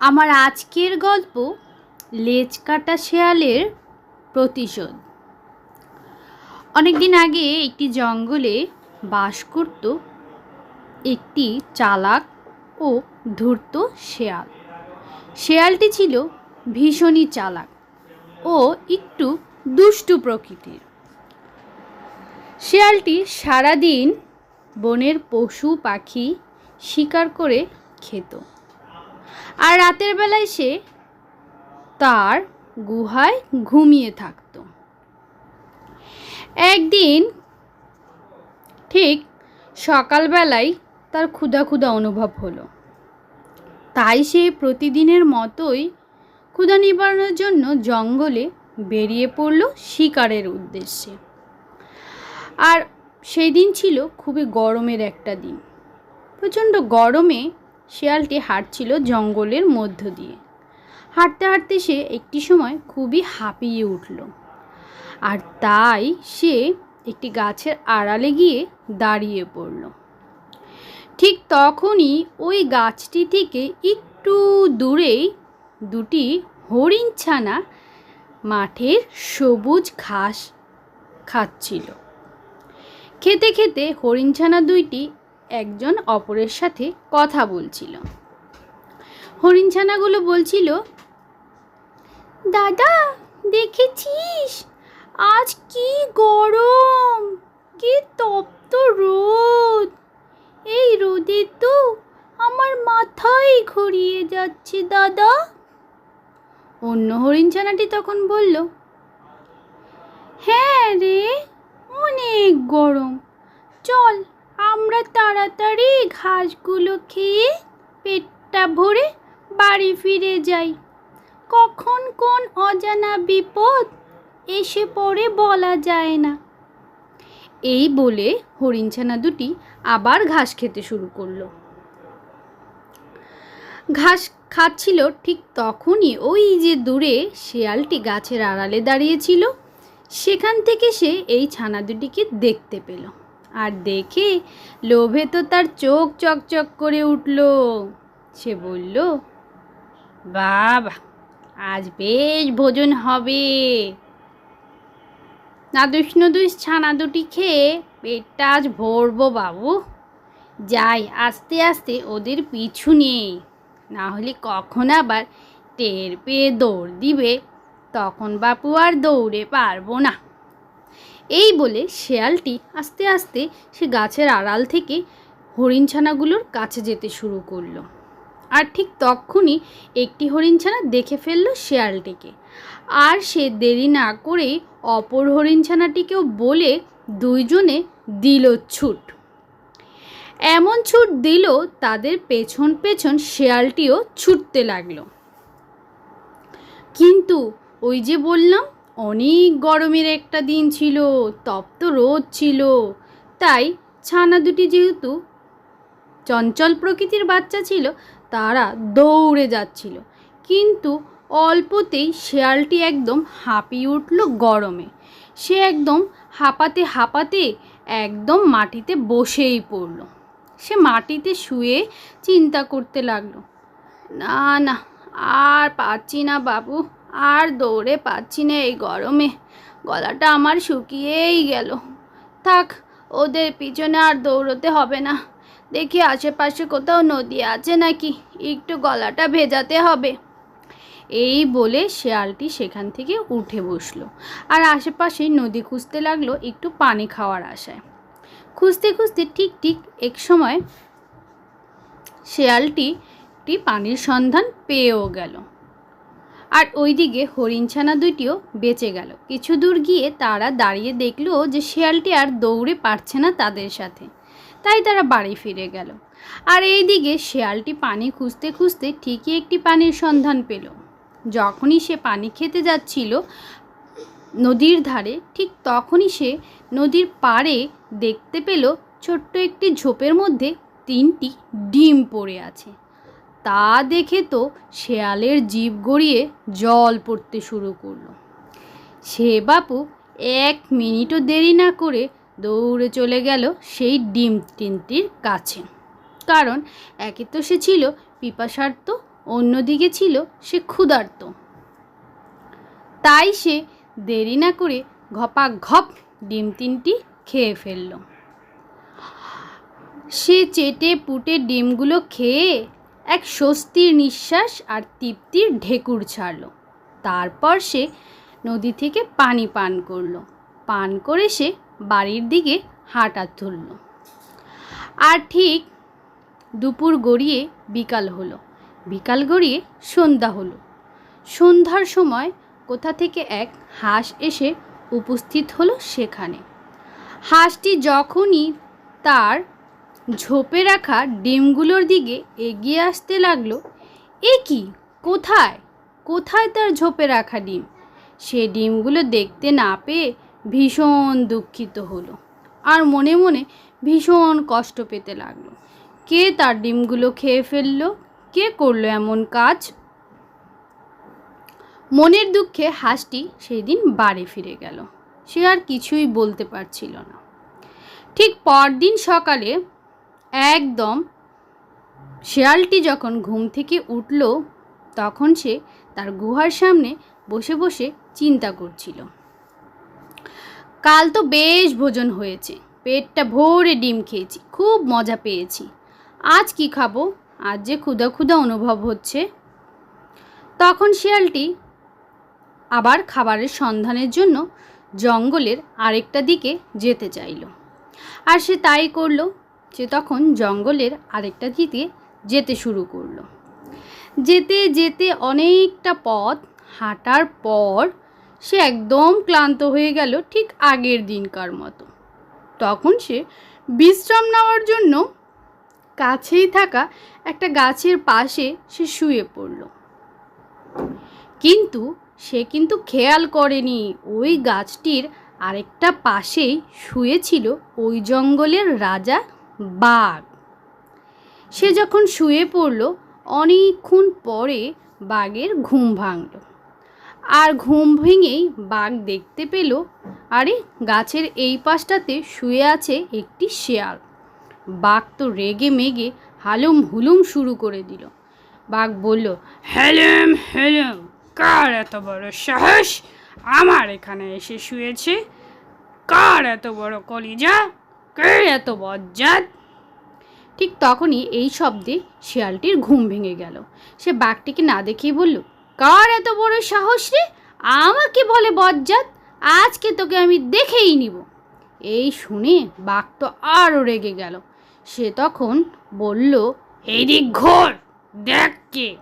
আমার আজকের গল্প লেজ কাটা শেয়ালের প্রতিশোধ। অনেকদিন আগে একটি জঙ্গলে বাস করত একটি চালাক ও ধূর্ত শেয়াল। শেয়ালটি ছিল ভীষণই চালাক ও একটু দুষ্টু প্রকৃতির। শেয়ালটি সারাদিন বনের পশু পাখি শিকার করে খেত। আর রাতের বেলায় সে তার গুহায় ঘুমিয়ে থাকত। একদিন ঠিক সকালবেলায় তার ক্ষুধা ক্ষুধা অনুভব হলো। তাই সে প্রতিদিনের মতোই ক্ষুধা নিবারণের জন্য জঙ্গলে বেরিয়ে পড়ল শিকারের উদ্দেশ্যে। আর সেই দিন ছিল খুবই গরমের একটা দিন। প্রচণ্ড গরমে শেয়ালটি হাঁটছিল জঙ্গলের মধ্য দিয়ে। হাঁটতে হাঁটতে সে একটি সময় খুবই হাঁপিয়ে উঠল আর তাই সে একটি গাছের আড়ালে গিয়ে দাঁড়িয়ে পড়ল। ঠিক তখনই ওই গাছটি থেকে একটু দূরেই দুটি হরিণ ছানা মাঠের সবুজ ঘাস খাচ্ছিল। খেতে খেতে হরিণছানা দুইটি একজন অপরের সাথে কথা বলছিল। হরিণছানাগুলো বলছিল, দাদা, দেখেছিস? আজ কি গরম, কি তপ্ত রোদ। এই রোদে তো আমার মাথাই ঘুরিয়ে যাচ্ছে, দাদা। অন্য হরিণছানাটি তখন বলল হ্যাঁ রে, অনেক গরম। চল আমরা তাড়াতাড়ি ঘাসগুলো খেয়ে পেটটা ভরে বাড়ি ফিরে যাই। কখন কোন অজানা বিপদ এসে পড়ে বলা যায় না। এই বলে হরিণছানা দুটি আবার ঘাস খেতে শুরু করল। ঘাস খাচ্ছিল ঠিক তখনই ওই যে দূরে শেয়ালটি গাছের আড়ালে দাঁড়িয়েছিল সেখান থেকে সে এই ছানা দুটিকে দেখতে পেল। আর দেখে লোভে তো তার চোখ চকচক করে উঠল। সে বলল, বাবা, আজ বেশ ভোজন হবে। নাদুস নদুস ছানা দুটি খেয়ে পেটটা আজ ভরবো বাবু। যাই, আস্তে আস্তে ওদের পিছু নেই না হলে কখন আবার টের পেয়ে দৌড় দিবে, তখন বাপু আর দৌড়ে পারব না। এই বলে শেয়ালটি আস্তে আস্তে সে গাছের আড়াল থেকে হরিণছানাগুলোর কাছে যেতে শুরু করল। আর ঠিক তখনই একটি হরিণছানা দেখে ফেলল শেয়ালটিকে। আর সে দেরি না করেই অপর হরিণছানাটিকেও বলে দুইজনে দিল ছুট। এমন ছুট দিল তাদের পেছন পেছন শেয়ালটিও ছুটতে লাগল। কিন্তু ওই যে বললাম অনেক গরমের একটা দিন ছিল তপ্ত রোদ ছিল। তাই ছানা দুটি যেহেতু চঞ্চল প্রকৃতির বাচ্চা ছিল, তারা দৌড়ে যাচ্ছিল। কিন্তু অল্পতেই শেয়ালটি একদম হাঁপিয়ে উঠল গরমে। সে একদম হাঁপাতে হাঁপাতে একদম মাটিতে বসেই পড়ল। সে মাটিতে শুয়ে চিন্তা করতে লাগল, না না, আর পাচ্ছি না বাবু। আর দৌড়ে পাচ্ছি না এই গরমে। গলাটা আমার শুকিয়েই গেল। থাক, ওদের পিছনে আর দৌড়তে হবে না। দেখি আশেপাশে কোথাও নদী আছে নাকি? একটু গলাটা ভেজাতে হবে। এই বলে শেয়ালটি সেখান থেকে উঠে বসল আর আশেপাশে নদী খুঁজতে লাগল একটু পানি খাওয়ার আশায়। খুঁজতে খুঁজতে ঠিক ঠিক এক সময় শেয়ালটি পানির সন্ধান পেয়েও গেল। আর ওইদিকে হরিণছানা দুটিও বেঁচে গেল। কিছু দূর গিয়ে তারা দাঁড়িয়ে দেখল যে শেয়ালটি আর দৌড়ে পারছে না তাদের সাথে। তাই তারা বাড়ি ফিরে গেল। আর এইদিকে শেয়ালটি পানি খুঁজতে খুঁজতে ঠিকই একটি পানির সন্ধান পেল। যখনই সে পানি খেতে যাচ্ছিল নদীর ধারে, ঠিক তখনই সে নদীর পাড়ে দেখতে পেল ছোট্ট একটি ঝোপের মধ্যে তিনটি ডিম পড়ে আছে। তা দেখে তো শেয়ালের জীব গড়িয়ে জল পড়তে শুরু করল। সে বাপু এক মিনিটও দেরি না করে দৌড়ে চলে গেল সেই ডিম তিনটির কাছে। কারণ একে তো সে ছিল পিপাসার্থ, অন্যদিকে ছিল সে ক্ষুধার্ত। তাই সে দেরি না করে ঘপা ঘপ ডিম তিনটি খেয়ে ফেলল। সে চেটে পুটে ডিমগুলো খেয়ে এক স্বস্তির নিঃশ্বাস আর তৃপ্তির ঢেকুর ছাড়ল। তারপর সে নদী থেকে পানি পান করল। পান করে সে বাড়ির দিকে হাঁটা তুলল। আর ঠিক দুপুর গড়িয়ে বিকাল হলো। বিকাল গড়িয়ে সন্ধ্যা হলো। সন্ধ্যার সময় কোথা থেকে এক হাঁস এসে উপস্থিত হলো সেখানে। হাঁসটি যখনই তার ঝোপে রাখা ডিমগুলোর দিকে এগিয়ে আসতে লাগল। এ কি? কোথায়? কোথায় তার ঝোপে রাখা ডিম? সে ডিমগুলো দেখতে না পেয়ে ভীষণ দুঃখিত হলো আর মনে মনে ভীষণ কষ্ট পেতে লাগল। কে তার ডিমগুলো খেয়ে ফেলল? কে করল এমন কাজ? মনের দুঃখে হাঁসটি সেই দিন বাড়ি ফিরে গেল। সে আর কিছুই বলতে পারছিল না। ঠিক পরদিন সকালে একদম। শেয়ালটি যখন ঘুম থেকে উঠল, তখন সে তার গুহার সামনে বসে বসে চিন্তা করছিল। কাল তো বেশ ভোজন হয়েছে। পেটটা ভরে ডিম খেয়েছি, খুব মজা পেয়েছি। আজ কি খাব? আজ যে ক্ষুধা ক্ষুধা অনুভব হচ্ছে। তখন শিয়ালটি আবার খাবারের সন্ধানের জন্য জঙ্গলের আরেকটা দিকে যেতে চাইল। আর সে তাই করল সে তখন জঙ্গলের আরেকটা দিকে যেতে শুরু করল। যেতে যেতে অনেকটা পথ হাঁটার পর সে একদম ক্লান্ত হয়ে গেল ঠিক আগের দিনকার মতো। তখন সে বিশ্রাম নেওয়ার জন্য কাছেই থাকা একটা গাছের পাশে সে শুয়ে পড়ল। কিন্তু সে কিন্তু খেয়াল করেনি, ওই গাছটির আরেকটা পাশেই শুয়েছিল ওই জঙ্গলের রাজা বাঘ। সে যখন শুয়ে পড়ল, অনেকক্ষণ পরে বাঘের ঘুম ভাঙল। আর ঘুম ভেঙেই বাঘ দেখতে পেল, আরে, গাছের এই পাশটাতে শুয়ে আছে একটি শেয়াল। বাঘ তো রেগে মেগে হালুম হুলুম শুরু করে দিল। বাঘ বলল, হেলেম হেলেম, কার এত বড় সাহস? আমার এখানে এসে শুয়েছে। কার এত বড় কলিজা? এত বজ্জাত? ঠিক তখনই এই শব্দে শিয়ালটির ঘুম ভেঙে গেল। সে বাঘটিকে না দেখেই বলল, কার এত বড় সাহস রে? আমাকে বলে বজ্জাত, আজকে তোকে আমি দেখেই নিব। এই শুনে বাঘ তো আরও রেগে গেল। সে তখন বলল, এদিক ঘোর, দেখ কে।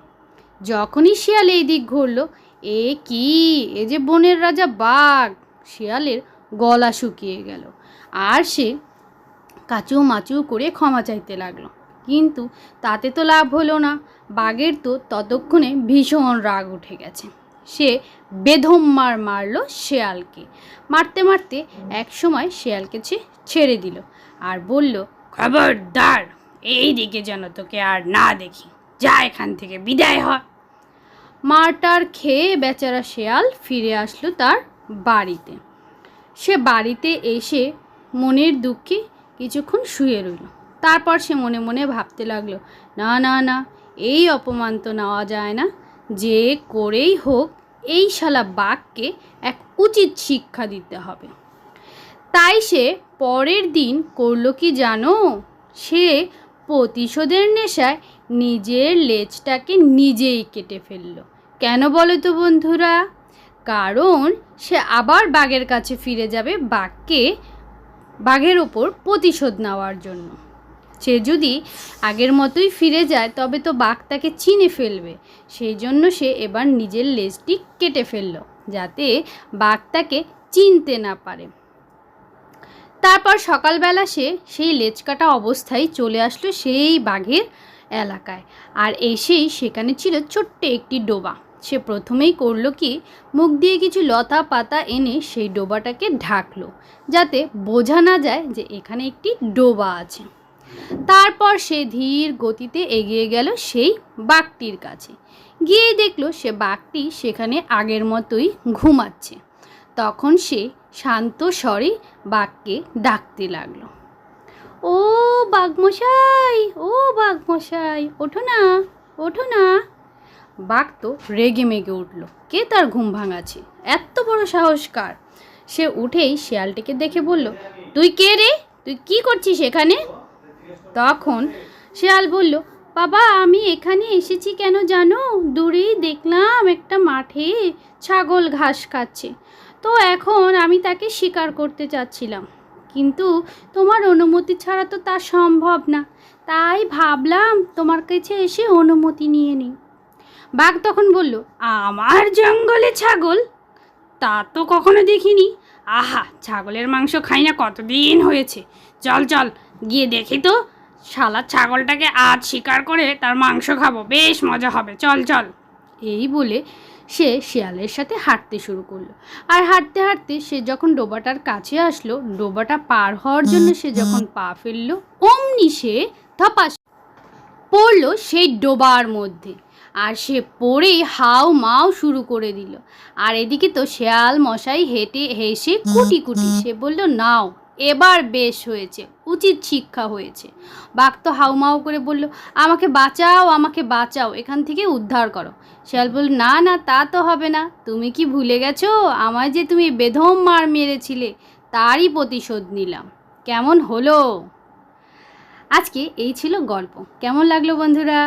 যখনই শিয়াল এই দিক ঘুরল, এ কি? এ যে বনের রাজা বাঘ? শিয়ালের গলা শুকিয়ে গেল। আর সে কাচু মাচু করে ক্ষমা চাইতে লাগল। কিন্তু তাতে তো লাভ হলো না। বাঘের তো ততক্ষণে ভীষণ রাগ উঠে গেছে। সে বেধম মার মারলো শেয়ালকে। মারতে মারতে এক সময় শেয়ালকে সে ছেড়ে দিল আর বলল, খবরদার, এই দিকে যেন তোকে আর না দেখি। যা এখান থেকে, বিদায় হ। মারটার খেয়ে বেচারা শেয়াল ফিরে আসলো তার বাড়িতে। সে বাড়িতে এসে মনের দুঃখে কিছুক্ষণ শুয়ে রইল। তারপর সে মনে মনে ভাবতে লাগল, না না না, এই অপমান তো নেওয়া যায় না। যে করেই হোক, এই শালা বাঘকে এক উচিত শিক্ষা দিতে হবে। তাই সে পরের দিন করল কি জানো? সে প্রতিশোধের নেশায় নিজের লেজটাকে নিজেই কেটে ফেলল। কেন বলো তো বন্ধুরা? কারণ সে আবার বাঘের কাছে ফিরে যাবে, বাঘকে বাঘের ওপর প্রতিশোধ নেওয়ার জন্য। সে যদি আগের মতোই ফিরে যায়, তবে তো বাঘ তাকে চিনে ফেলবে। সেই জন্য সে এবার নিজের লেজটি কেটে ফেলল, যাতে বাঘ তাকে চিনতে না পারে। তারপর সকালবেলা সে সেই লেজ কাটা অবস্থায় চলে আসলো সেই বাঘের এলাকায়। আর এসেই সেখানে ছিল ছোট্ট একটি ডোবা। সে প্রথমেই করল কি, মুখ দিয়ে কিছু লতা পাতা এনে সেই ডোবাটাকে ঢাকলো, যাতে বোঝা না যায় যে এখানে একটি ডোবা আছে। তারপর সে ধীর গতিতে এগিয়ে গেল সেই বাঘটির কাছে। গিয়ে দেখল সে বাঘটি সেখানে আগের মতোই ঘুমাচ্ছে। তখন সে শান্ত স্বরে বাঘকে ডাকতে লাগল। ও বাঘমশাই ও বাঘমশাই, ওঠো না ওঠো না। বাঘ তো রেগে মেগে উঠল। কে তার ঘুম ভাঙাছে এত বড় সাহস কার? সে উঠেই শিয়ালটিকে দেখে বলল, তুই কে রে? তুই কি করছিস এখানে? তখন শিয়াল বলল, বাবা, আমি এখানে এসেছি কেন জানো? দূরেই দেখলাম একটা মাঠে ছাগল ঘাস খাচ্ছে। তো এখন আমি তাকে শিকার করতে চাচ্ছিলাম। কিন্তু তোমার অনুমতি ছাড়া তো তা সম্ভব না। তাই ভাবলাম তোমার কাছে এসে অনুমতি নিয়ে নিই। বাঘ তখন বলল, আমার জঙ্গলে ছাগল? তা তো কখনো দেখিনি। আহা, ছাগলের মাংস খাই না, কতদিন হয়েছে। চল চল, গিয়ে দেখি তো, শালা ছাগলটাকে আজ শিকার করে তার মাংস খাব, বেশ মজা হবে, চল চল। এই বলে সে শিয়ালের সাথে হাঁটতে শুরু করল। আর হাঁটতে হাঁটতে সে যখন ডোবাটার কাছে আসলো, ডোবাটা পার হওয়ার জন্য সে যখন পা ফেলল, অমনি সে ধপাস পড়ল সেই ডোবার মধ্যে। আর সে পড়েই হাও মাও শুরু করে দিল। আর এদিকে তো শেয়াল মশাই হেঁটে হেসে কুটি কুটি সে বলল নাও এবার বেশ হয়েছে উচিত শিক্ষা হয়েছে। বাঘ তো হাউমাউ করে বলল আমাকে বাঁচাও আমাকে বাঁচাও এখান থেকে উদ্ধার করো। শেয়াল বলল না না তা তো হবে না। তুমি কি ভুলে গেছো? আমায় যে তুমি বেধম মার মেরেছিলে তারই প্রতিশোধ নিলাম। কেমন হলো? আজকে এই ছিল গল্প। কেমন লাগল বন্ধুরা?